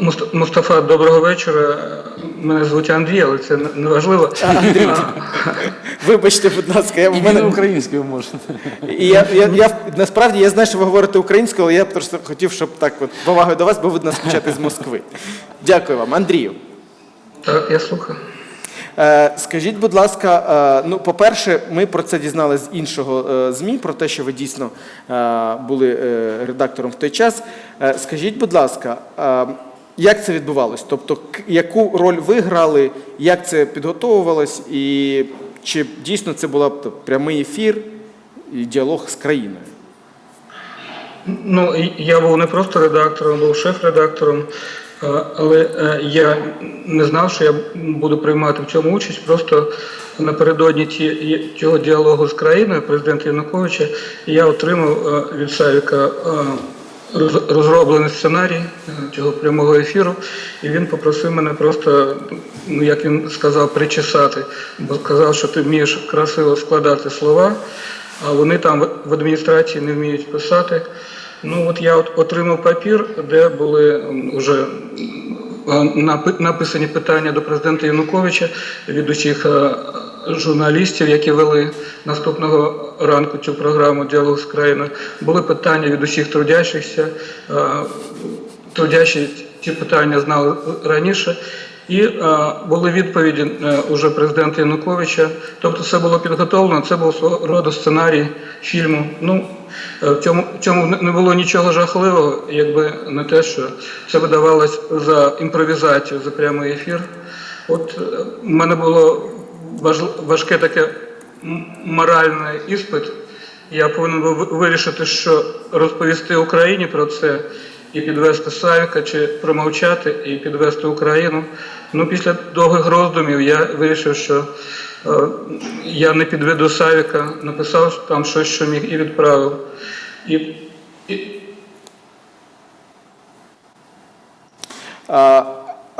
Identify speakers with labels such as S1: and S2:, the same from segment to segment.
S1: Муст- Мустафа, доброго вечора. Мене звуть Андрій, але це не- важливо.
S2: Андрій, вибачте, будь ласка, я в мене
S3: українською можна.
S2: і я, я, я насправді я знаю, що ви говорите українською, але я просто хотів, щоб так от повагою до вас, бо ви нас почати з Москви. Дякую вам, Андрію.
S1: Так, я слухаю.
S2: Е, Скажіть, будь ласка, е, ну, по-перше, ми про це дізналися з іншого е, ЗМІ, про те, що ви дійсно е, були е, редактором в той час. Е, Скажіть, будь ласка, е, як це відбувалось? Тобто, яку роль ви грали, як це підготовувалось, і чи дійсно це був прямий ефір і діалог з країною?
S1: Ну, я був не просто редактором, був шеф-редактором, але е, я не знав, що я буду приймати в цьому участь. Просто напередодні цього діалогу з країною президента Януковича я отримав е, від Савіка е, розроблений сценарій цього прямого ефіру, і він попросив мене просто, ну як він сказав, причесати, бо сказав, що ти вмієш красиво складати слова, а вони там в- адміністрації не вміють писати. Ну от я от отримав папір, де були вже написані питання до президента Януковича від усіх е, журналістів, які вели наступного ранку цю програму Діалог з країною. Були питання від усіх трудящихся. е, Трудящі ці питання знали раніше. І е, були відповіді е, уже президента Януковича. Тобто все було підготовлено, це був свого роду сценарій фільму. Ну, е, в цьому, в цьому не було нічого жахливого, якби не те, що це видавалось за імпровізацію, за прямий ефір. От е, в мене було важ- важке таке моральний іспит. Я повинен був вирішити, що розповісти Україні про це і підвести Савіка, чи промовчати і підвести Україну. Ну, після довгих роздумів я вирішив, що е, я не підведу Савіка, написав там щось, що міг, і відправив. І, і,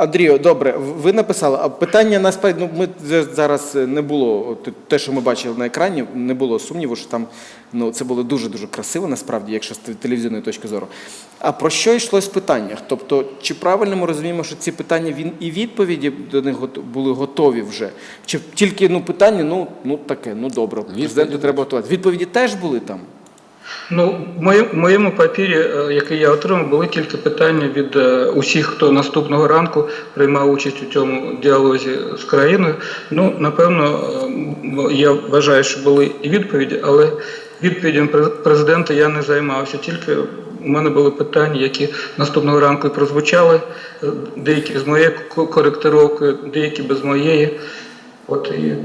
S2: Андрію, добре, ви написали. А питання насправді, ну ми зараз не було те, що ми бачили на екрані, не було сумніву, що там ну це було дуже дуже красиво, насправді, якщо з телевізійної точки зору. А про що йшлось в питаннях? Тобто, чи правильно ми розуміємо, що ці питання він і відповіді до них були готові вже? Чи тільки ну питання, ну ну таке, ну добре, президенту треба готувати. Відповіді теж були там.
S1: Ну, в моєму, папірі, е, який я отримав, були тільки питання від е, усіх, хто наступного ранку приймав участь у цьому діалозі з країною. Ну, напевно, я вважаю, що були і відповіді, але відповідям президента я не займався. Тільки у мене були питання, які наступного ранку і прозвучали, е, деякі з моєю ко- коректировкою, деякі без моєї. От і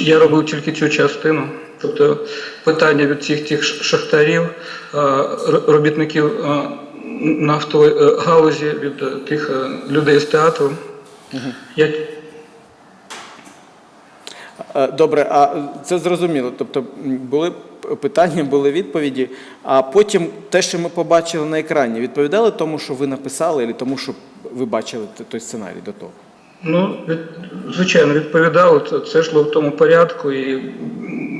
S1: Я робив тільки цю частину. Тобто питання від всіх тих шахтарів, е, робітників е, нафтової е, галузі, від тих людей з театру. Я,
S2: Добре, а це зрозуміло. Тобто були питання, були відповіді. А потім те, що ми побачили на екрані, відповідали тому, що ви написали, або тому, що ви бачили той сценарій до того?
S1: ну, від, звичайно, відповідали, це, йшло в тому порядку, і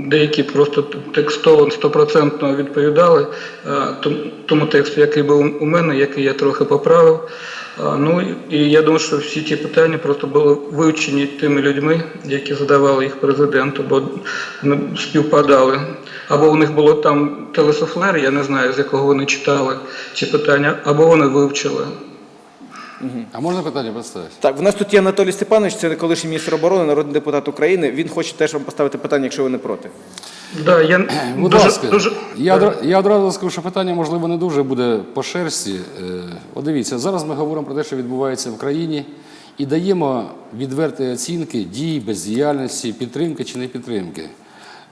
S1: деякі просто текстово стопроцентно відповідали е, тому тексту, який був у мене, який я трохи поправив. А, Ну і- я думаю, що всі ті питання просто були вивчені тими людьми, які задавали їх президенту, бо вони співпадали. Або у них було там телесофлер, я не знаю, з якого вони читали ці питання, або вони вивчили.
S3: А можна питання поставити?
S2: Так, в нас тут є Анатолій Степанович, це колишній міністр оборони, народний депутат України. Він хоче теж вам поставити питання, якщо ви не проти.
S1: Да, я
S3: Будь
S1: дуже,
S3: ласка,
S1: дуже...
S3: я, одра- я одразу скажу, що питання, можливо, не дуже буде по шерсті. Е, От дивіться, зараз ми говоримо про те, що відбувається в країні, і даємо відверті оцінки дій, бездіяльності, підтримки чи не підтримки.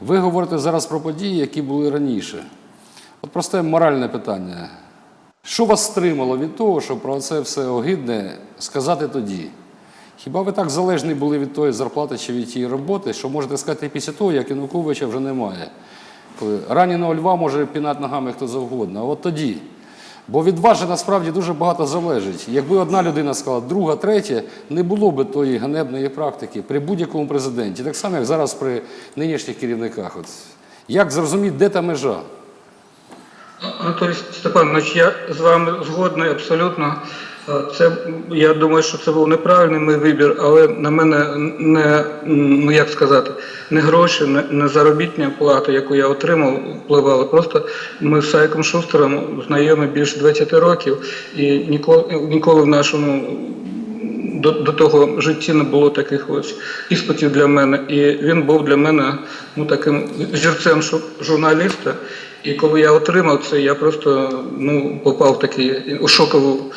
S3: Ви говорите зараз про події, які були раніше. От просте моральне питання. Що вас стримало від того, щоб про це все огидне сказати тоді? Хіба ви так залежні були від тої зарплати чи від тієї роботи, що можете сказати після того, як Януковича вже немає? Раненого льва може пінати ногами хто завгодно, а от тоді. Бо від вас же насправді дуже багато залежить. Якби одна людина сказала, друга, третя, не було б тої ганебної практики при будь-якому президенті, так само, як зараз при нинішніх керівниках. От. Як зрозуміти, де та межа?
S1: Анатолій Степанович, я з вами згодний абсолютно. Е, Це я думаю, що це був неправильний мій вибір, але на мене не ну як сказати, не гроші, не, не заробітня плата, яку я отримав, впливала. Просто ми з Сайком Шустером знайомі більше 20 років, і ніколи ніколи в нашому до, до того житті не було таких ось іспитів для мене. І він був для мене ну, таким зірцем журналіста. І коли я отримав це, я просто ну, попав в такий шокову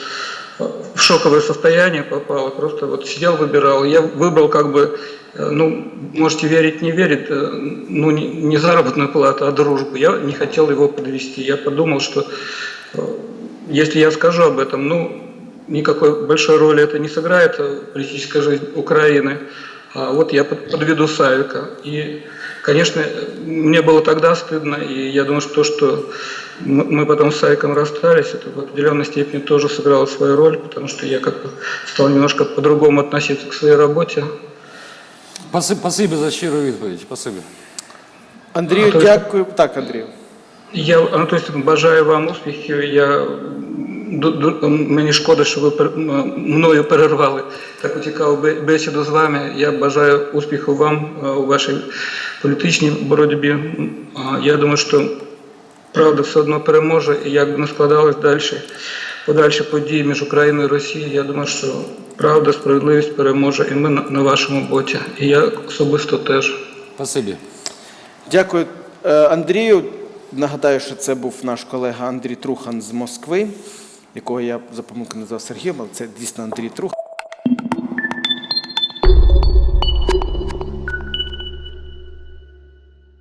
S1: в шоковое состояние попал, просто вот сидел, выбирал. Я выбрал как бы, ну, можете верить, не верить, ну, не, заработную плату, а дружбу. Я не хотел его подвести. Я подумал, что если я скажу об этом, ну, никакой большой роли это не сыграет в политической жизни Украины. А вот я под- подведу Савика. И, конечно, мне было тогда стыдно, и я думаю, что то, что мы мы потом с Савиком расстались, это в определенной степени тоже сыграло свою роль, потому что я как-то стал немножко по-другому относиться к своей работе.
S3: Паси- Спасибі за щиру відповідь. Спасибі.
S2: Андрію,
S1: Анатолій-
S2: дякую. Так, Андрію.
S1: Я, Анатолій Степанович, бажаю вам успіхів. Я, ду- ду- мені шкода, що ви мною перервали таку цікаву бесіду з вами. Я бажаю успіху вам е, у вашій політичній боротьбі. Я думаю, що правда все одно переможе, і як би не складались далі подальші події між Україною і Росією, я думаю, що правда, справедливість переможе, і ми на, на вашому боці. І я особисто теж.
S3: Спасибі.
S2: Дякую, Е, Андрію. Нагадаю, що це був наш колега Андрій Трухан з Москви, якого я за помилку назвав Сергієм, але це дійсно Андрій Трухан.